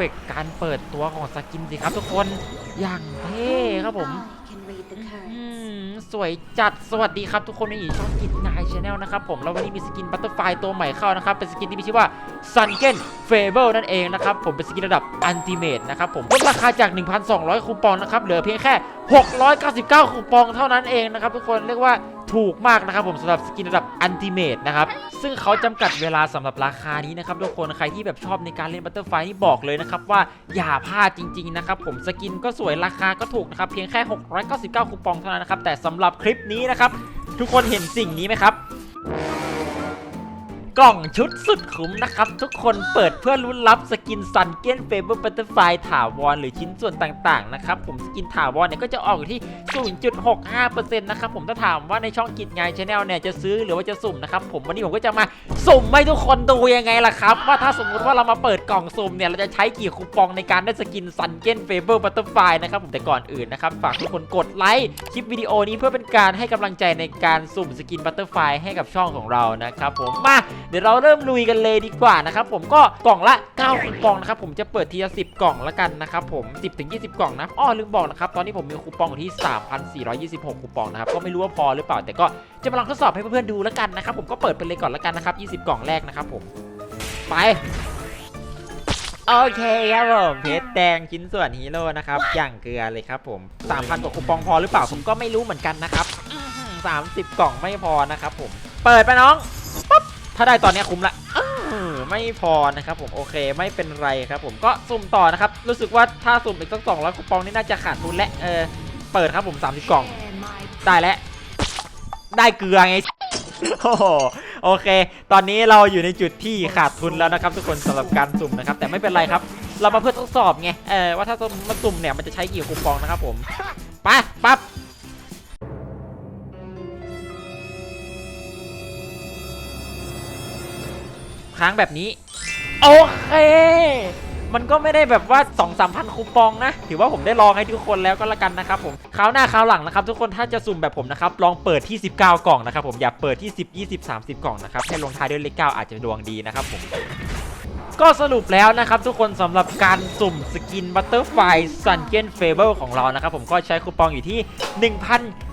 ฟกต์การเปิดตัวของสกินสิครับทุกคนอย่างเท่ครับผม can read the cards. มสวยจัดสวัสดีครับทุกคนในอีช่องกิจนายชาแนลนะครับผมแล้ววันนี้มีสกินบัตเตอร์ไฟตัวใหม่เข้านะครับ เป็นสกินที่มีชื่อว่า Sunken Fable นั่นเองนะครับ ผมเป็นสกินระดับ Ultimate นะครับผมลดราคาจาก 1,200 คูปองนะครับ เหลือเพียงแค่ 699 คูปองเท่านั้นเองนะครับ ทุกคนเรียกว่าถูกมากนะครับผมสำหรับสกินระดับ Ultimate นะครับ ซึ่งเขาจำกัดเวลาสำหรับราคานี้นะครับทุกคนใครที่แบบชอบในการเล่นบัตเตอร์ไฟนี่บอกเลยนะครับว่าอย่าพลาดจริงๆนะครับผมสกินก็สวยราคาก็ถูกนะครับเพียงแค่299 คูปองเท่านั้นนะครับ แต่สำหรับคลิปนี้นะครับ ทุกคนเห็นสิ่งนี้ไหมครับ กล่องชุดสุดคุ้มนะครับ ทุกคนเปิดเพื่อลุ้นรับสกินซันเก้นเฟเบอร์บัตเตอร์ไฟถาวรหรือชิ้นส่วนต่างๆนะครับผมสกินถาวรเนี่ยก็จะออกอยู่ที่ 0.65%นะครับผมถ้าถามว่าในช่องกิจงานชาแนลเนี่ยจะซื้อหรือว่าจะสุ่มนะครับผมวันนี้ผมก็จะมาสุ่มให้ทุกคนดูยังไงล่ะครับ ว่าถ้าสมมุติว่าเรามาเปิดกล่องสุ่มเนี่ยเราจะใช้กี่คูปองในการได้สกินซันเก้นเฟเบอร์บัตเตอร์ไฟนะครับผมแต่ก่อนอื่นนะครับฝากทุกคนกดไลค์คลิปวิดีโอนี้เพื่อเป็นการให้กำลังใจในการสุ่มสกินบัตเตอร์ไฟให้กับช่องของเรานะครับผมมาเดี๋ยวเราเริ่มลุยกันเลยดีกว่านะครับผมก็กล่องละ9คูปองนะครับผมจะเปิดทีละ10 กล่องละกันนะครับผม 10ถึง20 กล่องนะอ้อลืมบอกนะครับตอนนี้ผมมีคูปองอยู่ที่ 3,426 คูปองนะครับก็ไม่รู้ว่าพอหรือเปล่า แต่ก็จะมาลองทดสอบให้เพื่อนๆดูล้วกันนะครับผมก็เปิดไปเลยก่อนละกันนะครับ20 กล่องแรกนะครับผมไปโอเคครับผมเพชรแดงชิ้นส่วนฮีโร่นะครับอย่างเกลือเลยครับผม3,000กว่าคูปองพอหรือเปล่าผมก็ไม่รู้เหมือนกันนะครับ30 กล่องไม่พอนะครับผม เปิดไปน้อง ถ้าได้ตอนเนี้ยคุ้มละอื้อไม่พอนะครับผมโอเคไม่เป็นไรครับผมก็สุ่มต่อนะครับรู้สึกว่าถ้าสุ่มอีกสักสองร้อยคูปองนี่น่าจะขาดทุนและเออเปิดครับผม30กล่อง Share my ได้แล้วได้เกลือไงโอ้โหโอเค ตอนนี้เราอยู่ในจุดที่ขาดทุนแล้วนะครับทุกคนสำหรับการสุ่มนะครับแต่ไม่เป็นไรครับ เรามาเพื่อทดสอบไงเออว่าถ้ามาสุ่มเนี่ยมันจะใช้กี่คูปองนะครับผมไปปั๊บ ค้างแบบนี้ โอเค มันก็ไม่ได้แบบว่า2 3 0 0 0คูปองนะ ถือว่าผมได้ลองให้ทุกคนแล้วก็แล้วกันนะครับผมคราวหน้าคราวหลังนะครับทุกคนถ้าจะสุ่มแบบผมนะครับลองเปิดที่ 19 กล่องนะครับผมอย่าเปิดที่ 10 20 30 กล่องนะครับให้ลงท้ายด้วยเลข9อาจจะดวงดีนะครับผมก็สรุปแล้วนะครับทุกคนสำหรับการสุ่มสกินบัตเตอร์ไฟซันเกนเฟเบิลของเรานะครับผมก็ใช้คูปองอยู่ที่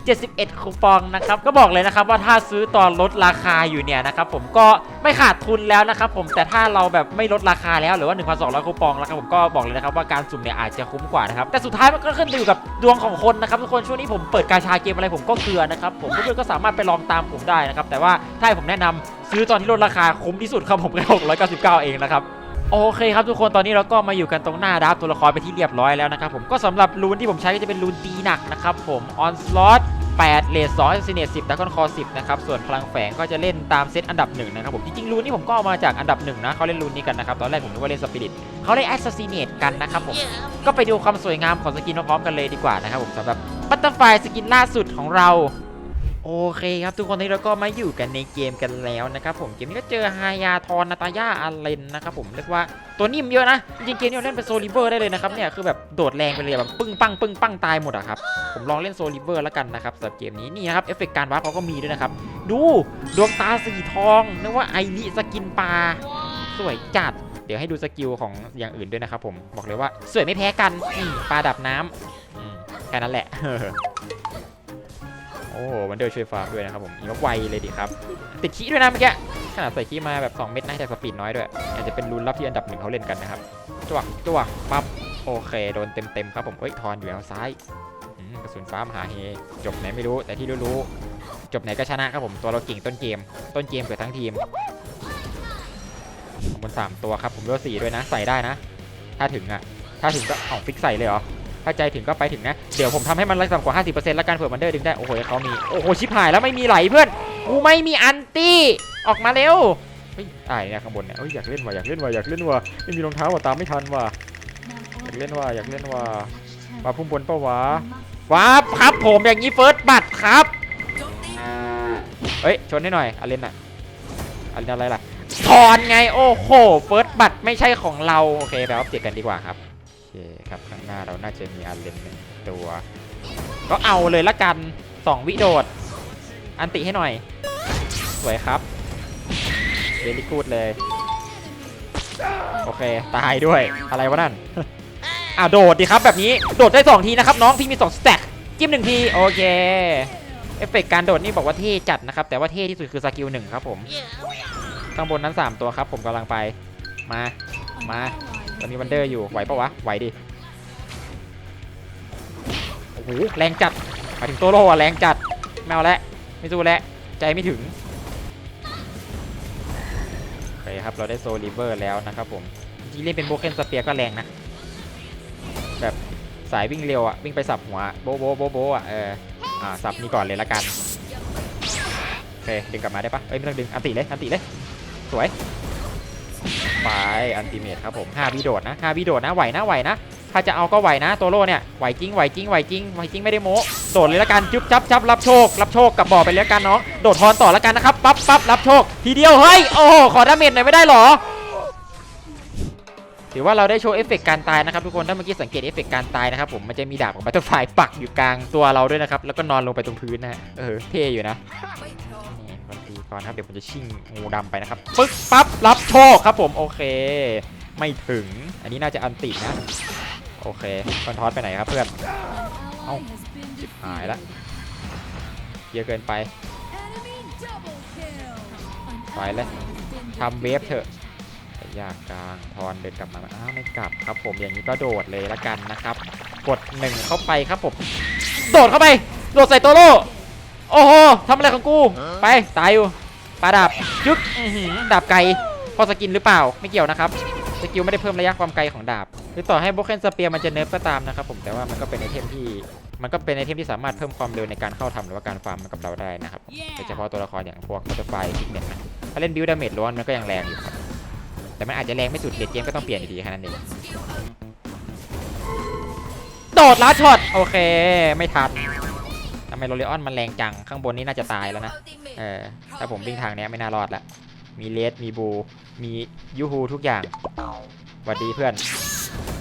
71 คูปองนะครับ ก็บอกเลยนะครับว่าถ้าซื้อตอนลดราคาอยู่เนี่ยนะครับผมก็ไม่ขาดทุนแล้วนะครับผมแต่ถ้าเราแบบไม่ลดราคาแล้วหรือว่า 1,200 คูปองแล้วครับผมก็บอกเลยนะครับว่าการสุ่มเนี่ยอาจจะคุ้มกว่านะครับแต่สุดท้ายมันก็ขึ้นอยู่กับดวงของคนนะครับทุกคนช่วงนี้ผมเปิดกาชาเกมอะไรผมก็เกลือนะครับผมเพื่อนๆก็สามารถไปลองตามผมได้นะครับแต่ว่าถ้าให้ผมแนะนำซื้อตอนที่ลดราคาคุ้มที่สุดครับผมแค่699 เองนะครับโอเคครับทุกคนตอนนี้เราก็มาอยู่กันตรงหน้าดับตัวละครไปที่เรียบร้อยแล้วนะครับผมก็สำหรับรูนที่ผมใช้ก็จะเป็นรูนตีหนักนะครับผมออนสลอต 8เลส2ซิเนต10ดักคอนคอ10นะครับส่วนพลังแฝงก็จะเล่นตามเซตอันดับหนึ่งนะครับผมจริงๆรูนนี่ผมก็เอามาจากอันดับหนึ่งนะเขาเล่นรูนนี้กันนะครับตอนแรกผมนึกว่าเล่นสปิริตเขาเล่นแอสซัสซิเนตกันนะครับผมก็ไปดูความสวยงามของสกินพร้อมๆกันเลยดีกว่านะครับผมสำหรับบัตเตอร์ไฟสกินล่าสุดของเรา โอเคครับทุกคนนี้เราก็มาอยู่กันในเกมกันแล้วนะครับผมเกมนี้ก็เจอฮายาทอนนาตาย่าอาเลนนะครับผมเรียกว่าตัวนิ่มเยอะนะจริงเกมนี้เราเล่นเป็นโซลิเวอร์ได้เลยนะครับเนี่ยคือแบบโดดแรงไปเลยแบบปึ้งปังปึ้งปังตายหมดอะครับผมลองเล่นโซลิเวอร์แล้วกันนะครับสำหรับเกมนี้นี่นะครับเอฟเฟกต์การวาร์ปเขาก็มีด้วยนะครับดูดวงตาสีทองนึกว่าไอริสกินปลาสวยจัด เดี๋ยวให้ดูสกิลของอย่างอื่นด้วยนะครับผมบอกเลยว่าสวยไม่แพ้กันปลาดับน้ำอืมแค่นั้นแหละ อ้วันเดอร์ช่วยฟาร์มด้วยนะครับผมอีกไวเลยดิครับติดขี้ด้วยนะเมื่อกี้ขนาดใส่ขี้มาแบบ 2 เม็ดนะแต่สปีดน้อยด้วยอาจจะเป็นรุนลับที่อันดับหนึ่งเขาเล่นกันนะครับจวกจวกปั๊บโอเคโดนเต็มเต็มๆครับผมเอ้ยทอนอยู่ทางซ้ายกระสุนฟ้ามหาเฮจบไหนไม่รู้แต่ที่รู้ๆจบไหนก็ชนะครับผมตัวเราเก่งต้นเกม ต้นเกมเกิดทั้งทีมบคุณสามตัวครับผมเลือกสี่ด้วยนะ ใส่ได้นะ ถ้าถึงอะถ้าถึงก็เอาฟิกใส่เลยเหรอ ถ้าใจถึงก็ไปถึงนะ เดี๋ยวผมทำให้มันต่ำกว่า 50%แล้วกันเผื่อมันเดอร์ดึงได้ โอ้โหเขามี โอ้โหชิบหายแล้วไม่มีไหลเพื่อน กูไม่มีอันตี้ออกมาเร็วเฮ้ยตายเนี่ยข้างบนเนี่ยเอ้ยอยากเล่นว่ะอยากเล่นว่ะอยากเล่นว่ะไม่มีรองเท้าว่ะตามไม่ทันว่ะอยากเล่นว่ะอยากเล่นว่ะมาพุ่มบนปะวะว้าครับผมอย่างนี้เฟิร์สบัตครับเฮ้ยชนให้หน่อยอาเลนอะอาเลนอะไรล่ะถอนไงโอ้โหเฟิร์สบัตไม่ใช่ของเราโอเคไปอัปเดตกันดีกว่าครับ คครับข้างหน้าเราน่าจะมีอาเลนหนึ่งตัว ก็เอาเลยละกัน 2 วิโดด อันติให้หน่อย สวยครับเวลิกูดเลย โอเค ตายด้วยอะไรวะนั่นอะโดดดีครับแบบนี้โดดได้ 2 ทีนะครับ น้องพี่มี2สแต็กจิ้มหนึ่งที โอเค เอฟเฟกต์การโดดนี่บอกว่าเท่จัดนะครับ แต่ว่าเท่ที่สุดคือสกิลหนึ่งครับผม ข้างบนนั้น 3 ตัวครับ ผมกำลังไปมา มา ตอนนี้วันเดอร์อยู่ไหวปะวะไหวดิโอ้โหแรงจัดหมายถึงตัวโลอะแรงจัดไม่เอาล้วไม่สู้แล้วใจไม่ถึงโอเคครับเราได้โซลิเวอร์แล้วนะครับผมจริงๆเล่นเป็นโบเคนสเปียร์ก็แรงนะแบบสายวิ่งเร็วอะวิ่งไปสับหัวโบโบโบโบอะเอออ่าสับนี่ก่อนเลยละกันโอเคดึงกลับมาได้ปะเอ้ยไม่ต้องดึงอันติเลยอันติเลยสวย ไปอันติเมทครับผม5วิโดดนะ5วิโดดนะไหวนะไหวนะ ถ้าจะเอาก็ไหวนะโตัวโลเนี่ยไหวจริงไหวจริงไหวจริงไหวจริงไม่ได้โม้โดดเลยละกันจุ๊บจับจับรับโชครับโชคกับบ่อไปเลยละกันน้องโดดทอนต่อละกันนะครับปั๊บปั๊บรับโชคทีเดียวเฮ้ยโอ้ขอดาเมจหน่อยไม่ได้หรอถือว่าเราได้โชว์เอฟเฟกต์การตายนะครับทุกคน ถ้าเมื่อกี้สังเกตเอฟเฟกต์การตายนะครับผม มันจะมีดาบของบัตเตอร์ไฟปักอยู่กลางตัวเราด้วยนะครับ แล้วก็นอนลงไปตรงพื้นนะฮะ เออ เท่อยู่นะ นี่คนตีก่อนครับเดี๋ยวผมจะชิ่งงูดำไปนะครับปึ๊กปั๊บรับโชคครับผมโอเค ไม่ถึงอันนี้น่าจะอันตินะ โอเคคอนทอสไปไหนครับเพื่อนเอ้าชิบหายละเยอะเกินไปไปเลยทำเวฟเถอะยากกลางทอนเดินกลับมาอ้าวไม่กลับครับผมอย่างนี้ก็โดดเลยละกันนะครับ กดหนึ่งเข้าไปครับผม โดดเข้าไป โดดใส่ตัวโล โอ้โหทำอะไรของกู ไปตายอยู่ปาดาบยึกอื้อหือดาบไกลพอสกินหรือเปล่าไม่เกี่ยวนะครับสกิลไม่ได้เพิ่มระยะความไกลของดาบ หรือต่อให้โบเคนสเปียร์มันจะเนิร์ฟก็ตามนะครับผมแต่ว่ามันก็เป็นไอเทมที่มันก็เป็นไอเทมที่สามารถเพิ่มความเร็วในการเข้าทำหรือว่าการฟาร์มกับเราได้นะครับโดยเฉพาะตัวละครอย่างพวกบัตเตอร์ไฟพิกเน็ตนะถ้าเล่นบิวดาเมจล้วนมันก็ยังแรงอยู่ครับแต่มันอาจจะแรงไม่สุดเลดเกมก็ต้องเปลี่ยนอยู่ดีแค่นั้นเองโดดลัดช็อตโอเค ไม่ทัน ทำไมโรเลออนมันแรงจัง ข้างบนนี่น่าจะตายแล้วนะ เออ ถ้าผมวิ่งทางนี้ไม่น่ารอดละ มีเลส มีบู มียูฮูทุกอย่างหวัดดีเพื่อน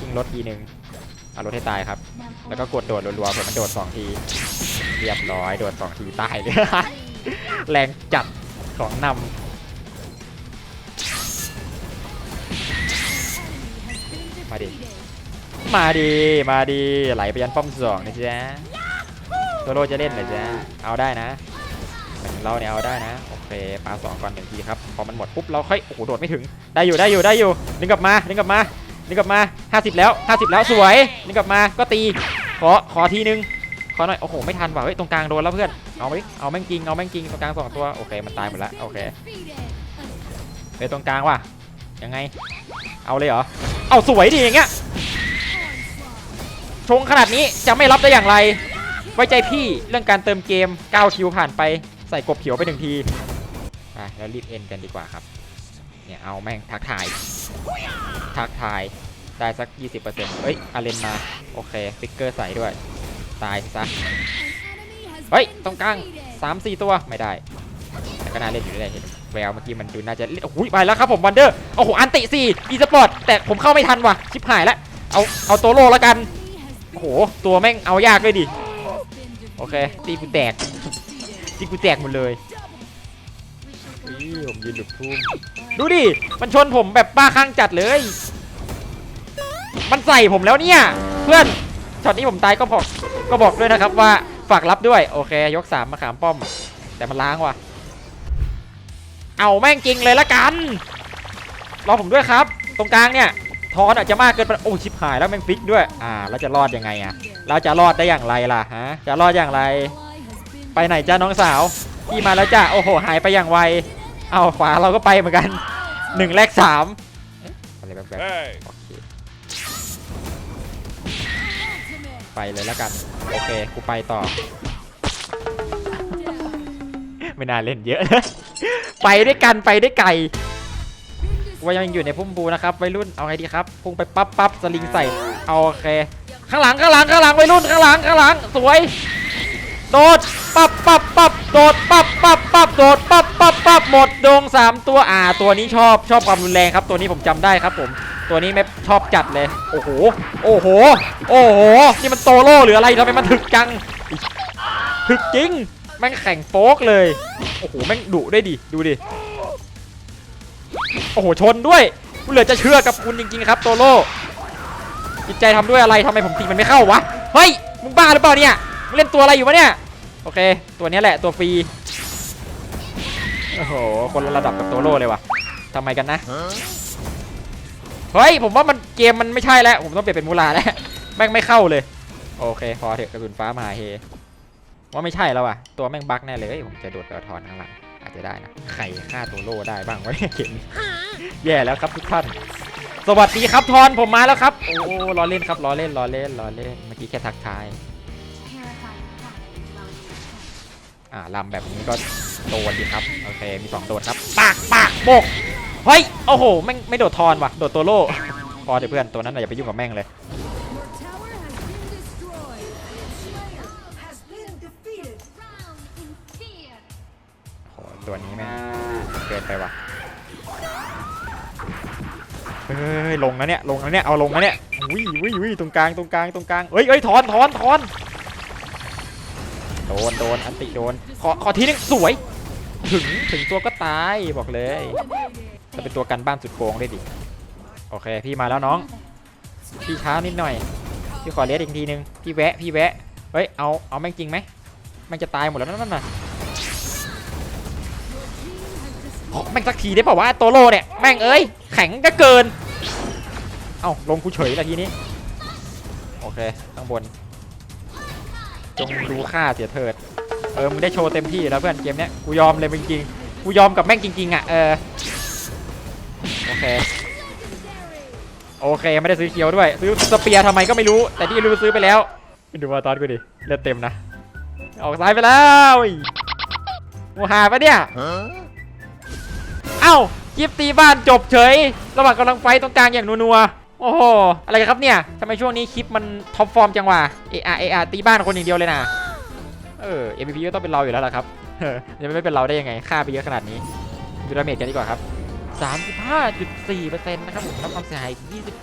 ยิงรถทีหนึ่งเอารถให้ตายครับ แล้วก็กดโดดรัวๆเผื่อมันโดดสองที เรียบร้อย โดดสองทีตายเลย แรงจัดของนำมาดิ มาดี มาดี ไหลไปยันป้อมสองนะจ๊ะ ตัวโรจะเล่นเหรอจ๊ะเอาได้นะหมายถึงเราเนี่ยเอาได้นะ โอเคปาสองก่อนหนึ่งทีครับ พอมันหมดปุ๊บเราค่อย โอ้โห โดดไม่ถึง ได้อยู่ ได้อยู่ ได้อยู่ดึงกลับมาดึงกลับมาดึงกลับมา 50 แล้ว 50 แล้ว สวยดึงกลับมา ก็ตี ขอ ขอทีนึง ขอหน่อย โอ้โห ไม่ทันว่ะ เฮ้ย ตรงกลางโดนแล้วเพื่อน เอาไปเอาแม่งจริง เอาแม่งจริง ตรงกลางสองตัว โอเค มันตายหมดแล้วโอเคเฮ้ยตรงกลางว่ะ ยังไง เอาเลยเหรอ เอาสวยดีอย่างเงี้ย ชงขนาดนี้จะไม่รับได้อย่างไร ไว้ใจพี่เรื่องการเติมเกม 9 คิวผ่านไปใส่กบเขียวไปหนึ่งทีแล้วรีบเอ็นกันดีกว่าครับ เนี่ยเอาแม่งทักทาย ทักทาย ได้สัก 20%เฮ้ยอาเลนมา โอเคฟิกเกอร์ใส่ด้วย ตายซะ เฮ้ย ตรงกลาง 3-4 ตัวไม่ได้ แต่ก็น่าเล่นอยู่ได้เห็นแววเมื่อกี้มันดูน่าจะเล่นโอ้โหไปแล้วครับผมวันเดอร์ โอ้โห อันติสี่อีสปอร์ต แต่ผมเข้าไม่ทันว่ะ ชิบหายแล้ว เอา เอาโตัวโลแล้วกัน โอ้โห ตัวแม่งเอายากเลยดิ โอเค ตีกูแตก ตีกูแตกหมดเลยอุ้ยผมยืนหลุดทุ่มดูดิ มันชนผมแบบบ้าคลั่งจัดเลย มันใส่ผมแล้วเนี่ย เพื่อน ช็อตนี้ผมตายก็บอก ก็บอกด้วยนะครับว่าฝากรับด้วย โอเค ยกสามมาขามป้อม แต่มันล้างว่ะ เอาแม่งจริงเลยละกัน รอผมด้วยครับ ตรงกลางเนี่ย ทอนอาจจะมากเกินไปโอ้ชิบหายแล้วแม่งฟิกด้วยอ่าแล้วจะรอดยังไงอะเราจะรอดได้อย่างไรล่ะฮะจะรอดอย่างไร ไปไหนจ้าน้องสาวพี่มาแล้วจ้าโอ้โหหายไปอย่างไวเอาขวาเราก็ไปเหมือนกันหนึ่งแลกสามเอ๊ะอะไรแบบแบบโอเคไปเลยแล้วกันโอเคกูไปต่อ ไม่น่าเล่นเยอะนะไปด้วยกันไปได้ไกล ว่ายังอยู่ในพุ่มบูนะครับวัยรุ่นเอาไงดีครับพุ่งไปปั๊บปั๊บสลิงใส่เอาโอเคข้างหลังข้างหลังข้างหลังวัยรุ่นข้างหลังข้างหลังสวยโดดปั๊บปั๊บปั๊บโดดปั๊บปั๊บปั๊บโดดปั๊บปั๊บปั๊บหมดดงสามตัวอ่าตัวนี้ชอบชอบความรุนแรงครับ ตัวนี้ผมจำได้ครับผม ตัวนี้ไม่ชอบจัดเลย โอ้โห โอ้โห โอ้โหนี่มันโตโล่หรืออะไรทำไมมันถึกจังถึกจริงแม่งแข่งโฟกเลย โอ้โหแม่งดุได้ดิดูดิ โอ้โหชนด้วยกูเหลือจะเชื่อกับคุณจริงๆครับโตโร่จิตใจทำด้วยอะไรทำไมผมตีมันไม่เข้าวะเฮ้ยมึงบ้าหรือเปล่าเนี่ยมึงเล่นตัวอะไรอยู่วะเนี่ยโอเค ตัวนี้แหละตัวฟรีโอ้โหคนระดับกับโตโร่เลยวะทำไมกันนะเฮ้ยผมว่ามันเกมมันไม่ใช่แล้วผมต้องเปลี่ยนเป็นมูลาแล้วแม่งไม่เข้าเลย โอเค พอเถอะกระสุนฟ้ามหาเฮว่าไม่ใช่แล้วอะตัวแม่งบั๊กแน่เลยผมจะโดดไปเอาทอนข้างหลัง อาจจะได้นะใครฆ่าตัวโล่ได้บ้างวะเนี่ยเกมนี้แย่แล้วครับทุกท่าน สวัสดีครับทอนผมมาแล้วครับ โอ้ล้อเล่นครับล้อเล่นล้อเล่นล้อเล่นเมื่อกี้แค่ทักทายอ่าลำแบบนี้ก็โดนดีครับโอเคมีสองโดดครับปากปากโบกเฮ้ยโอ้โหแม่ไม่โดดทอนว่ะโดดตัวโล่พอเดี๋ยวเพื่อนตัวนั้นอย่าไปยุ่งกับแม่งเลย ตัวนี้แม่งเกินไปว่ะเฮ้ยลงแล้วเนี่ยลงแล้วเนี่ยเอาลงแล้วเนี่ยวิวิวิตรงกลางตรงกลางตรงกลางเฮ้ยเฮ้ยถอนถอนถอนโดนโดนอันติโดนขอขอทีนึงสวย ถึงถึงตัวก็ตายบอกเลยจะเป็นตัวกันบ้านสุดโกงได้ดิโอเคพี่มาแล้วน้องพี่ช้านิดหน่อยพี่ขอเลสอีกทีนึงพี่แวะพี่แวะเฮ้ยเอาเอาแม่งจริงไหมแม่งจะตายหมดแล้วนั่นน่ะ แม่งสักทีได้ป่าวะโตโร่เนี่ยแม่งเอ้ยแข็งก็เกิน เอ้าลงกูเฉยละทีนี้ โอเคข้างบน จงดูค่าเสียเถิด เออมึงได้โชว์เต็มที่แล้วเพื่อนเกมเนี้ยกูยอมเลยจริงๆกูยอมกับแม่งจริงๆอะเออโอเคโอเคไม่ได้ซื้อเคียวด้วย ซื้อสเปียร์ทำไมก็ไม่รู้ แต่ที่รู้ซื้อไปแล้วดูมาตอนกูดิเลือดเต็มนะ ออกซ้ายไปแล้วอุ้ยมูหาปะเนี่ย อ้าคลิปตีบ้านจบเฉย ระหว่างกำลังไฟตรงกลางอย่างนัวๆ โอ้โห อะไรกันครับเนี่ยทำไมช่วงนี้คลิปมันท็อปฟอร์มจังวะเออาเออาตีบ้านคนอย่างเดียวเลยนะเออ MVP ก็ต้องเป็นเราอยู่แล้วล่ะครับเออจะไม่เป็นเราได้ยังไง ฆ่าไปเยอะขนาดนี้ดูดาเมจกันดีกว่าครับ 35.4%นะครับผมรับความเสียหาย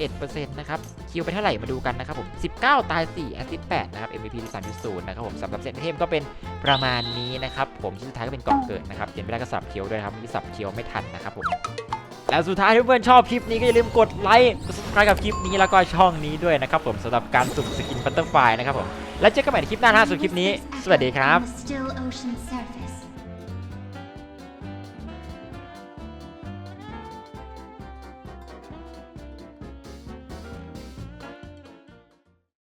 21%นะครับ คิวไปเท่าไหร่มาดูกันนะครับผม 19 ตาย 4 แอสซิสต์8นะครับ MVP 3.0นะครับผมสำหรับเซตเทมก็เป็นประมาณนี้นะครับ ผมชิ้นสุดท้ายก็เป็นกล่องเกิดนะครับเขียนไปได้ก็สับเคียวด้วยครับมีสับเคียวไม่ทันนะครับผมแล้วสุดท้ายเพื่อนๆชอบคลิปนี้ก็อย่าลืมกดไลค์กด subscribe กับคลิปนี้แล้วก็ช่องนี้ด้วยนะครับผมสำหรับการสุ่มสกินบัตเตอร์ไฟนะครับผมแล้วเจอกันใหม่ในคลิปหน้านะสำหรับคลิปนี้ สวัสดีครับ